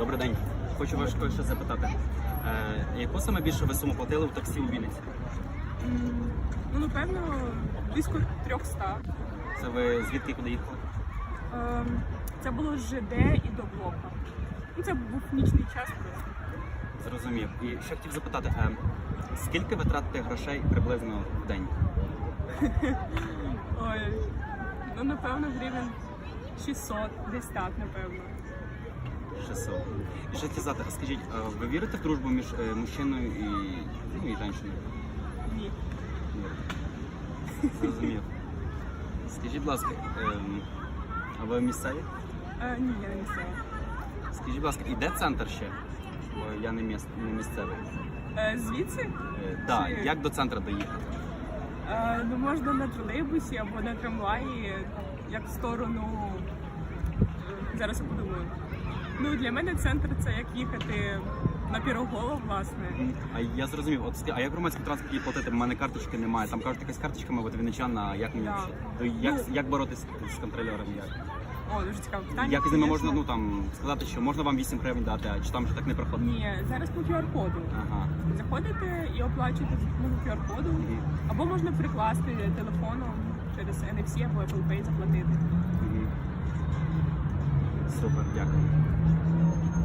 Добрий день. Хочу вас кое-що запитати. Е, яку саме більше ви суму платили в таксі у Вінниці? Ну, напевно, близько 300. Це ви звідки куди їхали? Ем, Це було з ЖД і до блока. Ну, це був нічний час просто. Зрозумів. І ще хотів запитати, е, скільки ви тратите грошей приблизно в день? Ой, ну напевно, гривень 600, десь так, напевно. 600. І ще хотів запитати, скажіть, е, ви вірите в дружбу між е, мужчиною і, ну, і жінкою? Ні. Ні. Зрозумів. Скажіть, будь ласка, ем, а ви місцеві? Е, ні, я не місцева. Скажіть, будь ласка, іде центр ще? Бо я не, міс... не місцевий. Е, звідси Е, да, Чи- як до центру доїхати? е, ну, можна на тролейбусі або на трамваї, як в сторону. Зараз я подумаю. Ну, для мене центр це як їхати на Піроголов, власне. А я зрозумів, от а як в громадському транспорті платити? У мене карточки немає. Там кажуть, якась карточка має бути вінничана, як мені Да. То як, Ну- як боротися з контролером? Як? О, дуже цікаве питання. як з ними можна ну там сказати, що можна вам 8 гривень дати, а чи там вже так не проходить? Ні, зараз по QR-коду. Ага. Заходите і оплачуєте за допомогою QR-коду, Мгм. або можна прикласти телефоном через NFC або Apple Pay заплатити. Мгм. Супер, дякую.